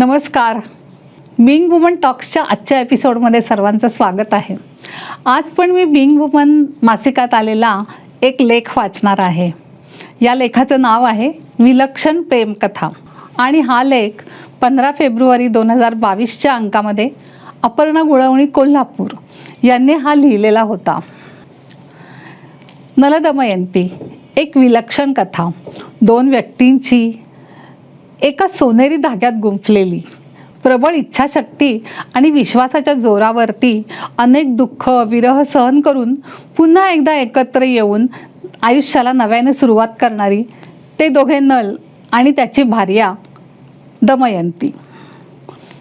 नमस्कार. Bing woman टॉक्सच्या आजच्या एपिसोडमध्ये सर्वांचं स्वागत आहे. आज पण मी बिंग वुमन मासिकात आलेला एक लेख वाचणार आहे. या लेखाचं नाव आहे विलक्षण प्रेमकथा. आणि हा लेख पंधरा फेब्रुवारी दोन हजार बावीसच्या अंकामध्ये अपर्णा गुळवणी कोल्हापूर यांनी हा लिहिलेला होता. नलदमयंती एक विलक्षण कथा. दोन व्यक्तींची एका सोनेरी धाग्यात गुंफलेली. प्रबळ इच्छाशक्ती आणि विश्वासाच्या जोरावरती अनेक दुःख विरह सहन करून पुन्हा एकदा एकत्र येऊन आयुष्याला नव्याने सुरुवात करणारी ते दोघे नल आणि त्याची भार्या दमयंती.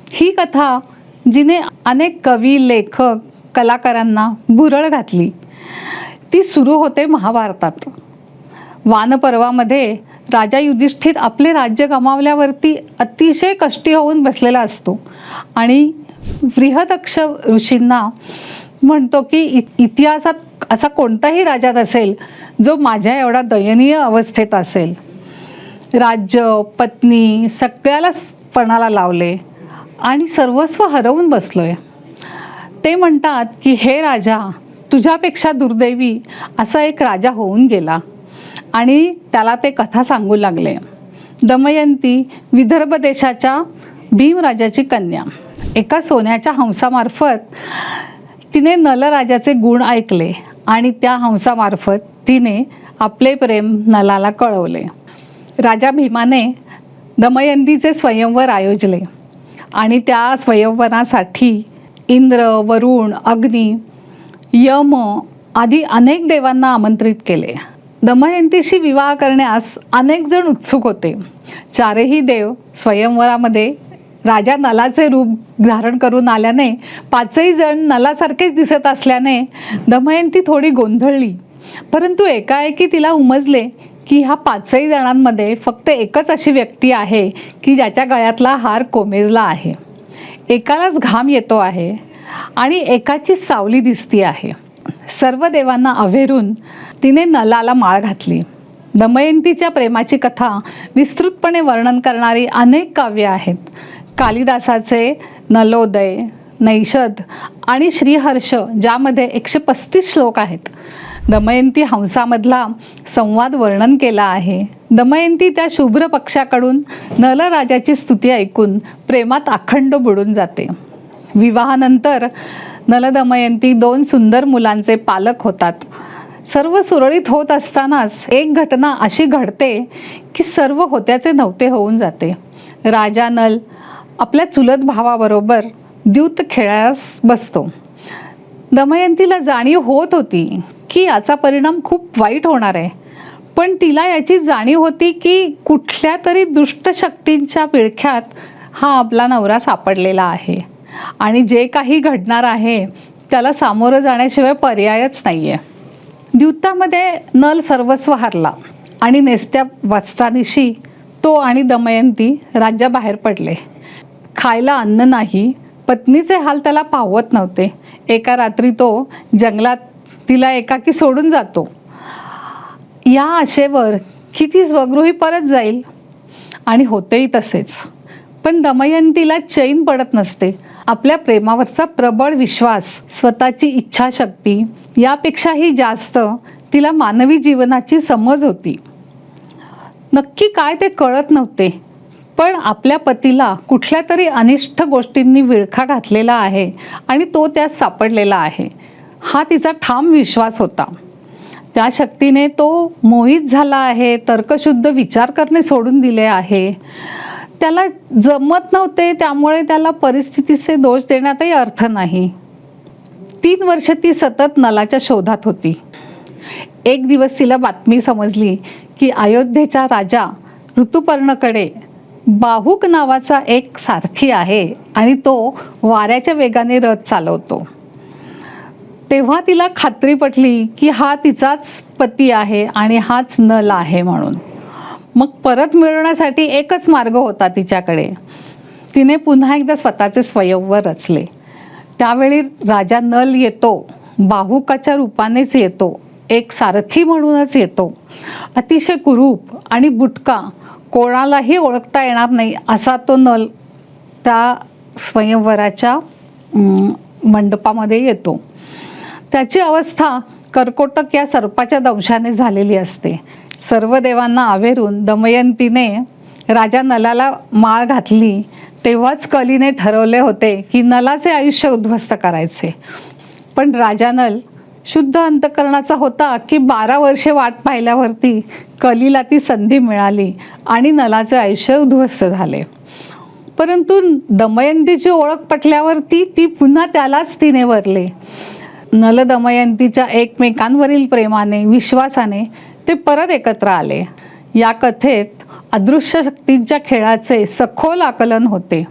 ही कथा जिने अनेक कवी लेखक कलाकारांना भुरळ घातली. ती सुरू होते महाभारतात. वानपर्वामध्ये राजा युधिष्ठिर आपले राज्य गमावल्यावरती अतिशय कष्टी होऊन बसलेला असतो. आणि बृहदक्ष ऋषींना म्हणतो की इ इतिहासात असा कोणताही राजा असेल जो माझ्या एवढा दयनीय अवस्थेत असेल. राज्य पत्नी सगळ्यालाच पणाला लावले आणि सर्वस्व हरवून बसलो आहे ते म्हणतात की हे राजा तुझ्यापेक्षा दुर्दैवी असा एक राजा होऊन गेला. आणि त्याला ते कथा सांगू लागले. दमयंती विदर्भ देशाच्या भीमराजाची कन्या. एका सोन्याच्या हंसामार्फत तिने नलराजाचे गुण ऐकले आणि त्या हंसामार्फत तिने आपले प्रेम नलाला कळवले. राजा भीमाने दमयंतीचे स्वयंवर आयोजले आणि त्या स्वयंवरासाठी इंद्र वरुण अग्नी यम आदी अनेक देवांना आमंत्रित केले. दमयंतीशी विवाह करण्यास अनेक जण उत्सुक होते. चारही देव स्वयंवरामध्ये राजा नलाचे रूप धारण करून आल्याने पाचही जण नलासारखेच दिसत असल्याने दमयंती थोडी गोंधळली. परंतु एकाएकी तिला उमजले की ह्या पाचही जणांमध्ये फक्त एकच अशी व्यक्ती आहे की ज्याच्या गळ्यातला हार कोमेजला आहे. एकालाच घाम येतो आहे आणि एकाची सावली दिसती आहे. सर्व देवांना अव्हेरून तिने नलाला माळ घातली. दमयंतीच्या प्रेमाची कथा विस्तृतपणे वर्णन करणारी अनेक काव्ये आहेत. कालिदासाचे नलोदय नैषद आणि श्रीहर्ष ज्यामध्ये एकशे पस्तीस श्लोक आहेत. दमयंती हंसामधला संवाद वर्णन केला आहे. दमयंती त्या शुभ्र पक्षाकडून नलराजाची स्तुती ऐकून प्रेमात अखंड बुडून जाते. विवाहानंतर नलदमयंती दोन सुंदर मुलांचे पालक होतात. सर्व सुरळीत होत असतानाच एक घटना अशी घडते की सर्व होत्याचे नव्हते होऊन जाते. राजा नल आपल्या चुलत भावाबरोबर द्यूत खेळास बसतो. दमयंतीला जाणीव होत होती की याचा परिणाम खूप वाईट होणार आहे. पण तिला याची जाणीव होती की कुठल्या तरी दुष्ट शक्तींच्या पिळख्यात हा आपला नवरा सापडलेला आहे. आणि जे काही घडणार आहे त्याला सामोरं जाण्याशिवाय पर्यायच नाही आहे द्यूतामध्ये नल सर्वस्व हरला आणि नेसत्या वस्त्रानिशी तो आणि दमयंती राज्याबाहेर पडले. खायला अन्न नाही पत्नीचे हाल त्याला पावत नव्हते. एका रात्री तो जंगलात तिला एकाकी सोडून जातो. या आशेवर की ती स्वगृही परत जाईल? आणि होतेही तसेच. पण दमयंतीला चैन पडत नसते. आपल्या प्रेमावरचा प्रबळ विश्वास स्वतःची इच्छाशक्ती यापेक्षाही जास्त तिला मानवी जीवनाची समज होती. नक्की काय ते कळत नव्हते पण आपल्या पतीला कुठल्या तरी अनिष्ट गोष्टींनी विळखा घातलेला आहे आणि तो त्यात सापडलेला आहे. हा तिचा ठाम विश्वास होता. त्या शक्तीने तो मोहित झाला आहे तर्कशुद्ध विचार करणे सोडून दिले आहे. त्याला जमत नव्हते त्यामुळे त्याला परिस्थितीचे दोष देण्यातही अर्थ नाही. तीन वर्ष ती सतत नलाच्या शोधात होती. एक दिवस तिला बातमी समजली की अयोध्येचा राजा ऋतुपर्णकडे बाहुक नावाचा एक सारथी आहे आणि तो वाऱ्याच्या वेगाने रथ चालवतो. तेव्हा तिला खात्री पटली की हा तिचाच पती आहे आणि हाच नल आहे म्हणून. मग परत मिळवण्यासाठी एकच मार्ग होता तिच्याकडे. तिने पुन्हा एकदा स्वतःचे स्वयंवर रचले. त्यावेळी राजा नल येतो बाहुकाच्या रूपानेच येतो एक सारथी म्हणूनच येतो. अतिशय कुरूप आणि बुटका कोणालाही ओळखता येणार नाही असा तो नल त्या स्वयंवराच्या मंडपामध्ये येतो. त्याची अवस्था कर्कोटक या सर्पाच्या दंशाने झालेली असते. सर्व देवांना आवेरून दमयंतीने राजा नलाला माळ घातली तेव्हाच कलीने ठरवले होते की नलाचे आयुष्य उद्ध्वस्त करायचे. पण राजा नल शुद्ध अंतकरणाचा होता की बारा वर्षे वाट पाहिल्यावरती कलीला ती संधी मिळाली आणि नलाचे आयुष्य उद्ध्वस्त झाले. परंतु दमयंतीची ओळख पटल्यावरती ती पुन्हा त्यालाच तिने वरले. नल दमयंतीच्या एकमेकांवरील प्रेमाने विश्वासाने ते परत एकत्र आले. या कथेत अदृश्य शक्तींच्या खेळाचे सखोल आकलन होते.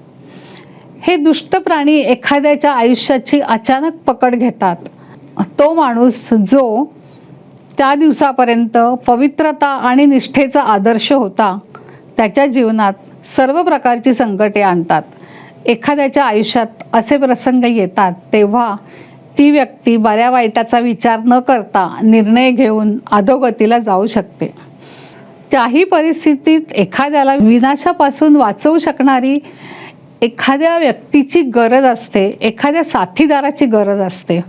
हे दुष्ट प्राणी एखाद्याच्या आयुष्याची अचानक पकड घेतात. तो माणूस जो त्या दिवसापर्यंत पवित्रता आणि निष्ठेचा आदर्श होता त्याच्या जीवनात सर्व प्रकारची संकटे आणतात. एखाद्याच्या आयुष्यात असे प्रसंग येतात तेव्हा ती व्यक्ती बऱ्या वाईटाचा विचार न करता निर्णय घेऊन अधोगतीला जाऊ शकते. त्याही परिस्थितीत एखाद्याला विनाशापासून वाचवू शकणारी एखाद्या व्यक्तीची गरज असते एखाद्या साथीदाराची गरज असते.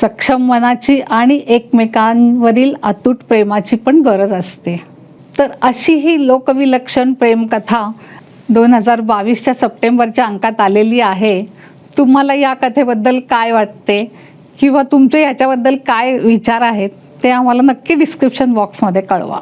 सक्षम मनाची आणि एकमेकांवरील अतूट प्रेमाची पण गरज असते. तर अशी ही लोकविलक्षण प्रेमकथा दोन हजार बावीसच्या सप्टेंबरच्या अंकात आलेली आहे. तुम्हाला या कथेबद्दल काय वाटते? किंवा तुमचे ह्याच्याबद्दल काय विचार आहेत? ते आम्हाला नक्की डिस्क्रिप्शन बॉक्समध्ये कळवा.